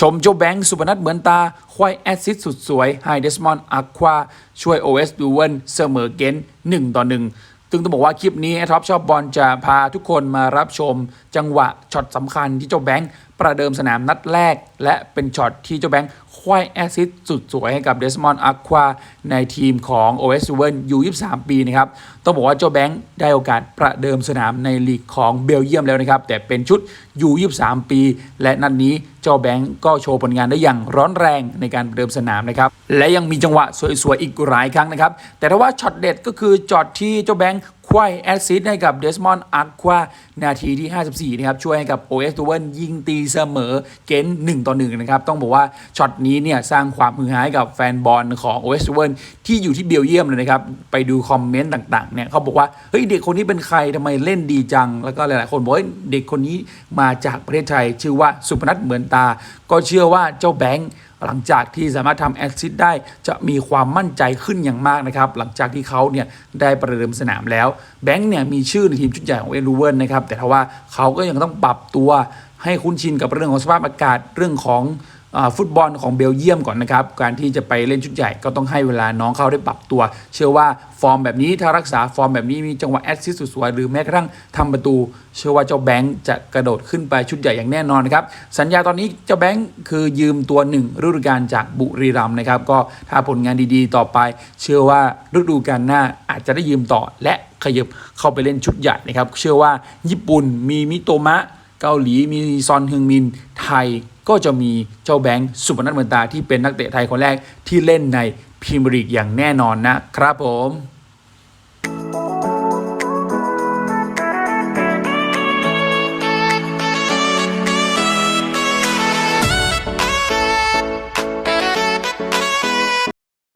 ชมโจแบงค์สุพนัทเหมือนตา ควายแอซิสสุดสวยไฮเดสมอนอัควาช่วย OS ดูเวนเสมอเกน1ต่อ1ซึ่งต้องบอกว่าคลิปนี้ท็อปชอบบอลจะพาทุกคนมารับชมจังหวะช็อตสำคัญที่เจ้าแบงค์ ประเดิมสนามนัดแรก และเป็นช็อตที่เจ้าแบงค์ควายแอซิสสุดสวยให้กับเดสมอนอัควาในทีมของ OS ดูเวนยู23 ปีนะครับ ต้องบอกว่าเจ้าแบงค์ได้โอกาสประเดิมสนามในลีกของเบลเยียมแล้วนะครับ แต่เป็นชุดยู23 ปี และนัดนนี้เจ้าแบงค์ก็โชว์ผลงานได้อย่างร้อนแรงในการประเดิมสนามนะครับ และยังมีจังหวะสวยๆอีกหลายครั้งนะครับ แต่ถ้าว่าช็อตเด็ดก็คือจอดที่เจ้าแบงค์ ควายแอสซิสให้กับเดสมอนอัควานาทีที่ 54 นะครับ ช่วยให้กับ OS ดูเวนยิงตีเสมอเกน1ต่อ1นะครับ ต้องบอกว่าช็อตนี้เนี่ย สร้างความฮือฮาให้กับแฟนบอลของ OS ดูเวนที่อยู่ที่เบลเยียมเลยนะครับ ไปดูคอมเมนต์ต่างๆเนี่ยเขาบอกว่า เฮ้ย เด็กคนนี้เป็นใครทำไมเล่นดีจัง แล้วก็หลายๆ คนบอกว่าเด็กคนนี้มาจากประเทศไทยชื่อว่าสุพนัทเหมือนตา ก็เชื่อว่าเจ้าแบงค์ หลังจากที่สามารถทำแอสซิสได้จะมีความมั่นใจขึ้นอย่างมากนะครับ หลังจากที่เขาเนี่ยได้ประเดิมสนามแล้ว แบงค์เนี่ยมีชื่อในทีมชุดใหญ่ของเอลูเวนนะครับ แต่ทว่าเขาก็ยังต้องปรับตัวให้คุ้นชินกับเรื่องของสภาพอากาศเรื่องของ ฟุตบอลของเบลเยียมก่อนนะครับ การที่จะไปเล่นชุดใหญ่ก็ต้องให้เวลาน้องเขาได้ปรับตัว เชื่อว่าฟอร์มแบบนี้ถ้ารักษาฟอร์มแบบนี้มีจังหวะแอสซิสต์สวยๆหรือแม้กระทั่งทำประตู เชื่อว่าเจ้าแบงค์จะกระโดดขึ้นไปชุดใหญ่อย่างแน่นอนนะครับ สัญญาตอนนี้เจ้าแบงค์คือยืมตัวหนึ่งฤดูกาลจากบุรีรัมย์นะครับ ก็ถ้าผลงานดีๆ ต่อไป เชื่อว่าฤดูกาลหน้าอาจจะได้ยืมต่อ และขยับเข้าไปเล่นชุดใหญ่นะครับ เชื่อว่าญี่ปุ่นมีมิโตมะ เกาหลีมีซอนฮึงมินไทย ก็จะมีเจ้าแบงค์สุพนัทเหมือนตาที่เป็นนักเตะไทยคนแรกที่เล่นในพรีเมียร์ลีกอย่างแน่นอนนะครับผม